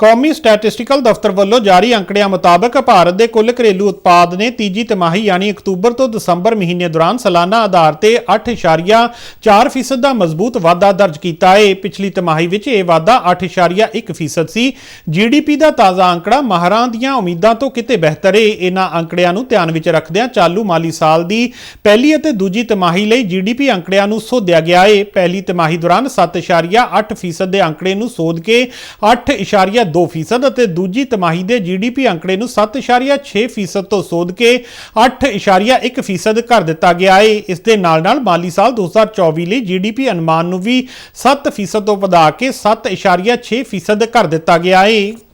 ਕੌਮੀ ਸਟੈਟਿਸਟੀਕਲ ਦਫ਼ਤਰ ਵੱਲੋਂ ਜਾਰੀ ਅੰਕੜਿਆਂ ਮੁਤਾਬਕ ਭਾਰਤ ਦੇ ਕੁੱਲ ਘਰੇਲੂ ਉਤਪਾਦ ਨੇ ਤੀਜੀ ਤਿਮਾਹੀ ਯਾਨੀ ਅਕਤੂਬਰ ਤੋਂ ਦਸੰਬਰ ਮਹੀਨੇ ਦੌਰਾਨ ਸਾਲਾਨਾ ਆਧਾਰ ਤੇ 8.4% ਦਾ ਮਜ਼ਬੂਤ ਵਾਧਾ ਦਰਜ ਕੀਤਾ ਹੈ। ਪਿਛਲੀ ਤਿਮਾਹੀ ਵਿੱਚ ਇਹ ਵਾਧਾ 8.1% ਸੀ। ਜੀਡੀਪੀ ਦਾ ਤਾਜ਼ਾ ਅੰਕੜਾ ਮਾਹਰਾਂ ਦੀਆਂ ਉਮੀਦਾਂ ਤੋਂ ਕਿਤੇ ਬਿਹਤਰ ਹੈ ਇਹਨਾਂ ਅੰਕੜਿਆਂ ਨੂੰ ਧਿਆਨ ਵਿੱਚ ਰੱਖਦਿਆਂ ਚਾਲੂ ਮਾਲੀ ਸਾਲ ਦੀ ਪਹਿਲੀ ਅਤੇ ਦੂਜੀ ਤਿਮਾਹੀ ਲਈ ਜੀਡੀਪੀ ਅੰਕੜਿਆਂ ਨੂੰ ਸੋਧਿਆ ਗਿਆ ਹੈ ਪਹਿਲੀ ਤਿਮਾਹੀ ਦੌਰਾਨ 7.8% ਦੇ ਅੰਕੜੇ ਨੂੰ ਸੋਧ ਕੇ 8.2% ਅਤੇ ਦੂਜੀ ਤਿਮਾਹੀ ਦੇ ਜੀਡੀਪੀ ਅੰਕੜੇ ਨੂੰ 7.6% ਤੋਂ ਸੋਧ ਕੇ 8.1% ਕਰ ਦਿੱਤਾ ਗਿਆ ਹੈ ਇਸ ਦੇ ਨਾਲ ਨਾਲ ਮਾਲੀ ਸਾਲ 2024 ਲਈ ਜੀਡੀਪੀ ਅਨੁਮਾਨ ਨੂੰ ਵੀ 7% ਤੋਂ ਵਧਾ ਕੇ 7.6% ਕਰ ਦਿੱਤਾ ਗਿਆ ਹੈ